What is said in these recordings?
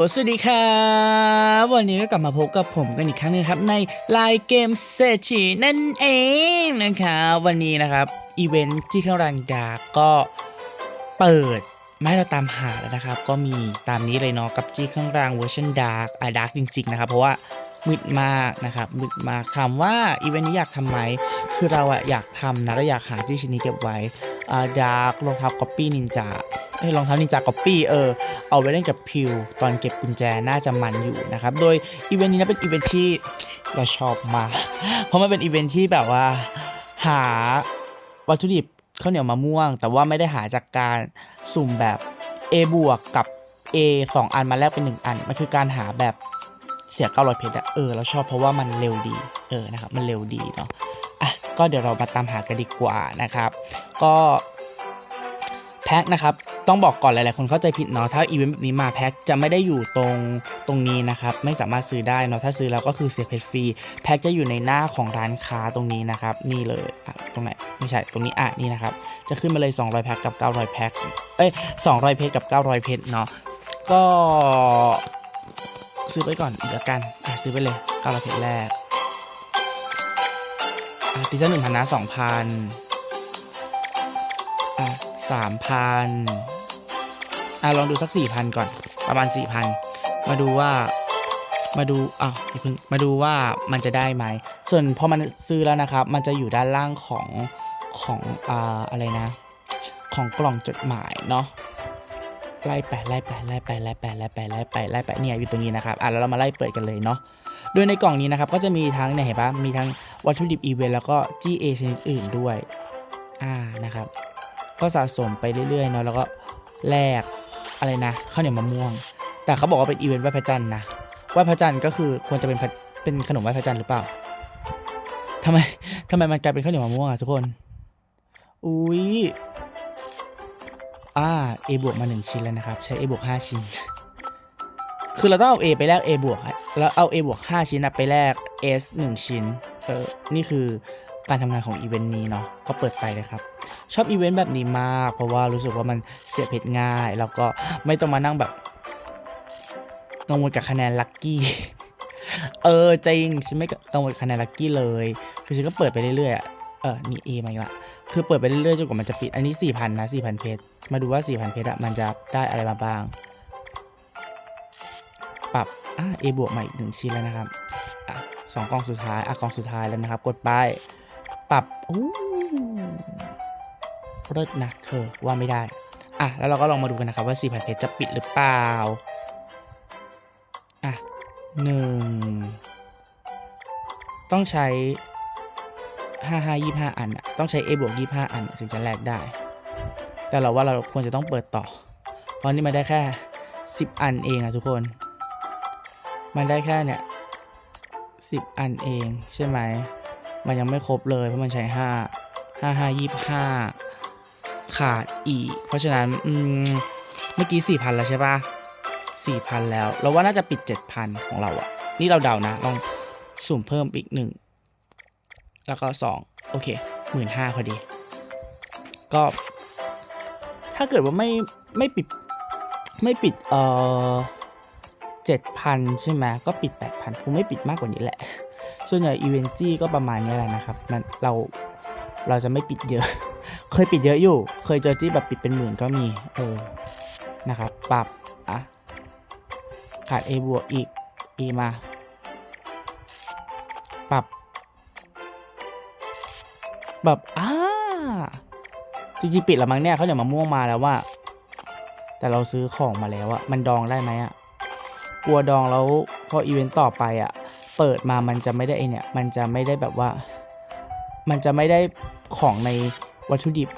สวัสดีครับวันนี้ก็กลับมาพบกับผมกันอีกครั้งหนึงครับ ในไลน์เกมเศรษฐีนั่นเองนะครับวันนี้นะครับอีเวนท์ที่ข้างรังดาร์ก็เปิดไมาให้เราตามหาแล้วนะครับ ก็มีตามนี้เลยเนาะกับจี้ข้างรังเวอร์ชันดาร์กอะดาร์กจริง ๆ นะครับ เพราะว่ามืดมากนะครับมืดมากถามว่าอีเวนต์นี้อยากทำไหมคือเราอะอยากทำนะแล้วอยากหาจี้ชิ้นนี้เก็บไว้อ่าดาร์กรองเท้าก๊อปปี้นินจา เอ้รองเท้านินจาก๊อปปี้เออเอาไว้เล่นกับพิวตอนเก็บกุญแจน่าจะมันอยู่นะครับ โดยอีเวนต์นี้นะเป็นอีเวนต์ที่เราชอบมา เพราะมันเป็นอีเวนต์ที่แบบว่าหาวัตถุดิบข้าวเหนียวมะม่วง แต่ว่าไม่ได้หาจากการสุ่มแบบ A บวกกับ A 2 อันมาแลกเป็น 1 อัน มันคือการหาแบบเสีย900เพชรอะเออเราชอบเพราะว่ามันเร็วดีเออนะครับมันเร็วดีเนาะอะก็เดี๋ยวเรามาตามหากันดีกว่านะครับ ก็แพ็คนะครับ ต้องบอกก่อนหลายๆคนเข้าใจผิดเนาะถ้าอีเวนต์แบบนี้มาแพ็คจะไม่ได้อยู่ตรงตรงนี้นะครับไม่สามารถซื้อได้เนาะถ้าซื้อแล้วก็คือเสียเพชรฟรีแพ็คจะอยู่ในหน้าของร้านค้าตรงนี้นะครับนี่เลยตรงไหนไม่ใช่ตรงนี้อะนี่นะครับจะขึ้นมาเลย 200แพ็คกับ 900แพ็คเอ้ย200เพชรกับ 900เพชรเนาะก็ซื้อไปก่อนเดี๋ยวกันอะซื้อไปเลย900เพชรแรกอะตีซะหนึ่งพันนะสองพันอะสามพัน อะลองดูสักสี่พันก่อน ประมาณสี่พันมาดูว่ามาดูอ้าวอย่าเพิ่งมาดูว่ามันจะได้ไหม ส่วนพอมันซื้อแล้วนะครับ มันจะอยู่ด้านล่างของของอ่าอะไรนะ ของกล่องจดหมายเนาะไล่ไปไล่ไปไล่ไปไล่ไปไล่ไปไล่ไปไล่ไปเนี่ยอยู่ตรงนี้นะครับอะแล้วเรามาไล่เปิดกันเลยเนาะโดยในกล่องนี้นะครับ ก็จะมีทั้งเนี่ยเห็นปะมีทั้งวัตถุดิบอีเวนต์แล้วก็ GA ชนิดอื่นด้วยอ่านะครับ ก็สะสมไปเรื่อยๆเนาะแล้วก็แลก อะไรนะข้าวเหนียวมะม่วง แต่เขาบอกว่าเป็นอีเวนต์ไหว้พระจันทร์นะไหว้พระจันทร์ก็คือควรจะเป็นเป็นขนมไหว้พระจันทร์หรือเปล่าทำไมทำไมมันกลายเป็นข้าวเหนียวมะม่วงอะทุกคน อุ้ยอ่า A บวกมาหนึ่งชิ้นแล้วนะครับ ใช้ A บวกห้าชิ้น คือเราต้องเอา A ไปแลก A บวกแล้วเอา A บวกห้าชิ้นนะไปแลก S หนึ่งชิ้น เออ นี่คือการทำงานของอีเวนต์นี้เนาะ ก็เปิดไปเลยครับ ชอบอีเวนต์แบบนี้มาก เพราะว่ารู้สึกว่ามันเสียเพชรง่าย แล้วก็ไม่ต้องมานั่งแบบกังวลกับคะแนนลัคกี้เออจริงฉันไม่กังวลคะแนนลัคกี้เลย คือฉันก็เปิดไปเรื่อยๆเออนี่ A มาอีกละคือเปิดไปเรื่อยๆจนกว่ามันจะปิดอันนี้4,000นะ4,000เพชรมาดูว่า4,000เพชรอะมันจะได้อะไรมาบ้าง ปรับอะ A บวกมาอีกหนึ่งชิ้นแล้วนะครับอะสองกล่องสุดท้ายอะกล่องสุดท้ายแล้วนะครับ กดไป ปรับอู้ เลิศนะเธอว่าไม่ได้ อะ แล้วเราก็ลองมาดูกันนะครับว่า4,000เพชรจะปิดหรือเปล่า อะหนึ่งต้องใช้ห้าห้ายี่ห้าอัน ต้องใช้ A บวกยี่ห้าอัน ถึงจะแลกได้ แต่เราว่าเราควรจะต้องเปิดต่อ เพราะนี่มันได้แค่สิบอันเองอะทุกคน มันได้แค่เนี่ยสิบอันเองใช่ไหม มันยังไม่ครบเลยเพราะมันใช้ห้าห้าห้ายี่ห้า ขาดอีก เพราะฉะนั้นอืมเมื่อกี้สี่พันแล้วใช่ปะสี่พันแล้ว เราว่าน่าจะปิดเจ็ดพันของเราอะนี่เราเดานะลองสุ่มเพิ่มอีกหนึ่งแล้วก็สองโอเคหมื่นห้าพอดี ก็ ถ้าเกิดว่าไม่ไม่ปิดไม่ปิดเอ่อเจ็ดพันใช่ไหมก็ปิดแปดพันคงไม่ปิดมากกว่านี้แหละ ส่วนใหญ่อีเวนจี้ก็ประมาณนี้แหละนะครับ มันเราเราจะไม่ปิดเยอะ ยปิดเยอะอยู่ เคยเจอจี้แบบปิดเป็นหมื่นก็มี เออ นะครับ ปรับ อะ ขาด A บวกอีก A มา ปรับ แบบอ่าจริงๆปิดแล้วมั้งเนี่ยเขาเดี๋ยวมะม่วงมาแล้วว่า แต่เราซื้อของมาแล้วอะมันดองได้ไหมอะกลัวดองแล้วพออีเวนต์ต่อไปอะเปิดมามันจะไม่ได้ไอเนี่ย มันจะไม่ได้แบบว่า มันจะไม่ได้ของใน วัตถุดิบ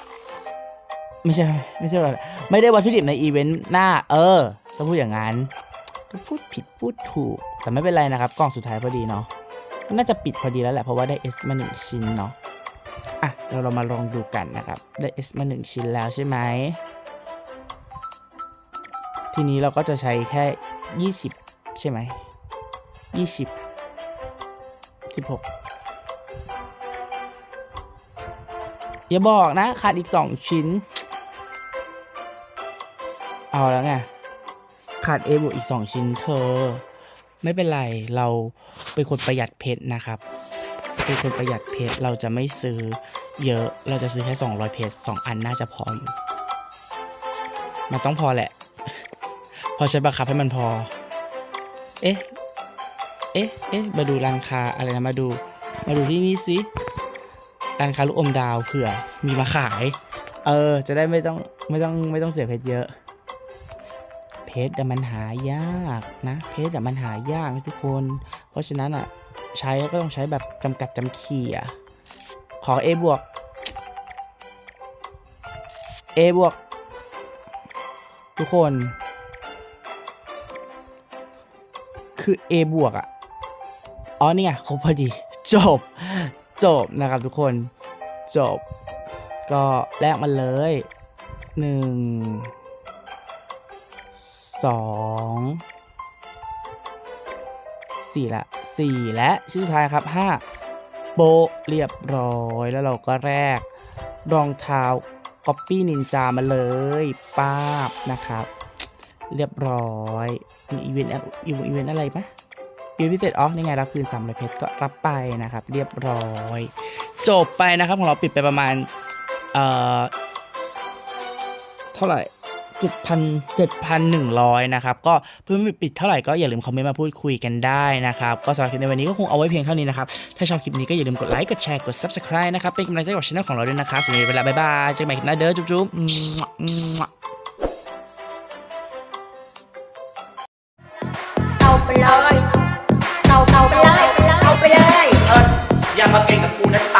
ไม่ใช่ ไม่ใช่ว่าไม่ได้วัตถุดิบในอีเวนต์หน้า เออต้องพูดอย่างนั้นก็พูดผิดพูดถูก แต่ไม่เป็นไรนะครับ กล่องสุดท้ายพอดีเนาะน่าจะปิดพอดีแล้วแหละเพราะว่าได้ S มาหนึ่งชิ้นเนาะอะเราเรามาลองดูกันนะครับ ได้ S มาหนึ่งชิ้นแล้วใช่ไหมทีนี้เราก็จะใช้แค่ 20 ใช่ไหม20 16 อย่าบอกนะขาดอีก2ชิ้น เอาแล้วไงขาดเอบวกอีก2ชิ้นเธอ ไม่เป็นไรเราเป็นคนประหยัดเพชรนะครับ เป็นคนประหยัดเพชรเราจะไม่ซื้อเยอะเราจะซื้อแค่200เพชรสองอันน่าจะพออยู่มันต้องพอแหละ พอใช้บังคับให้มันพอ เอ๊ะ เอ๊ะ เอ๊ะ มาดูร้านค้าอะไรนะ มาดู มาดูที่นี่สิ ร้านค้าลูกอมดาวเผื่อมีมาขาย เออ จะได้ไม่ต้องไม่ต้องไม่ต้องเสียเพชรเยอะ เพชรแต่มันหายากนะ เพชรแต่มันหายากนะทุกคน เพราะฉะนั้นอะ ใช้ก็ต้องใช้แบบจำกัดจำเขี่ยขอ A บวก A บวก ทุกคน คือ A บวกอะ อ๋อนี่ไงครบพอดี จบ จบนะครับทุกคนจบ ก็แลกมันเลยหนึ่งสองสี่ละสี่และชิ้นสุดท้ายครับห้าโบเรียบร้อยแล้วเราก็แรกรองเท้าก๊อปปี้นินจามาเลยป้าบนะครับ เรียบร้อย มีอีเวนต์อะอีเวนต์อะไรไหม อีเวนต์พิเศษอ๋อนี่ไงรับคืนสามร้อยเพชรก็รับไปนะครับ เรียบร้อย จบไปนะครับของเราปิดไปประมาณ เอ่อ เท่าไหร่เจ็ดพันเจ็ดพันหนึ่งร้อยนะครับ ก็เพื่อนปิดเท่าไหร่ก็อย่าลืมคอมเมนต์มาพูดคุยกันได้นะครับ ก็สำหรับคลิปในวันนี้ก็คงเอาไว้เพียงเท่านี้นะครับ ถ้าชอบคลิปนี้ก็อย่าลืมกดไลค์กดแชร์กด subscribe นะครับ เป็นกำลังใจกับช่องของเราด้วยนะครับสวัสดีเวลาบ๊ายบายเจอกันใหม่คลิปหน้าเด้อจุ๊บๆเมาเก่งกับกูนะ